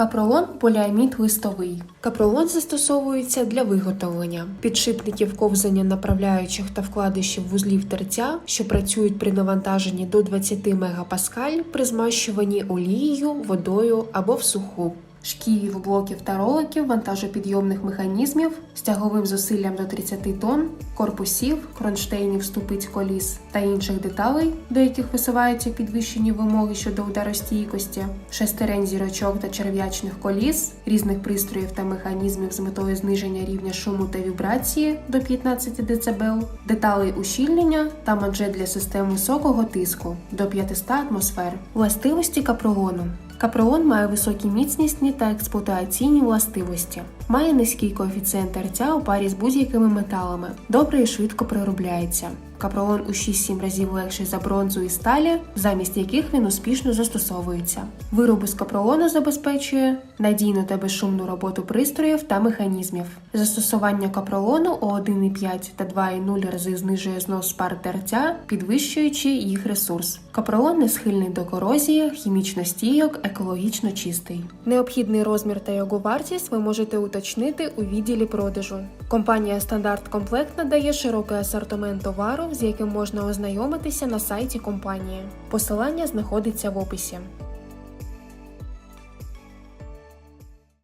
Капролон поліамід листовий. Капролон застосовується для виготовлення підшипників ковзання направляючих та вкладишів вузлів терця, що працюють при навантаженні до 20 МПа при змащуванні олією, водою або в суху. Шківів, блоків та роликів, вантажопідйомних механізмів з тяговим зусиллям до 30 тонн, корпусів, кронштейнів, ступиць коліс та інших деталей, до яких висуваються підвищені вимоги щодо ударостійкості, шестерень зірочок та черв'ячних коліс, різних пристроїв та механізмів з метою зниження рівня шуму та вібрації до 15 дБ, деталей ущільнення та манжет для систем високого тиску до 500 атмосфер. Властивості капролону. Капролон має високі міцнісні та експлуатаційні властивості, має низький коефіцієнт тертя у парі з будь-якими металами, добре і швидко приробляється. Капролон у 6-7 разів легший за бронзу і сталі, замість яких він успішно застосовується. Вироби з капролону забезпечує надійну та безшумну роботу пристроїв та механізмів. Застосування капролону у 1,5 та 2,0 рази знижує знос пар тертя, підвищуючи їх ресурс. Капролон не схильний до корозії, хімічно стійок, екологічно чистий. Необхідний розмір та його вартість ви можете уточнити у відділі продажу. Компанія Стандарт Комплект надає широкий асортимент товару, з яким можна ознайомитися на сайті компанії. Посилання знаходиться в описі.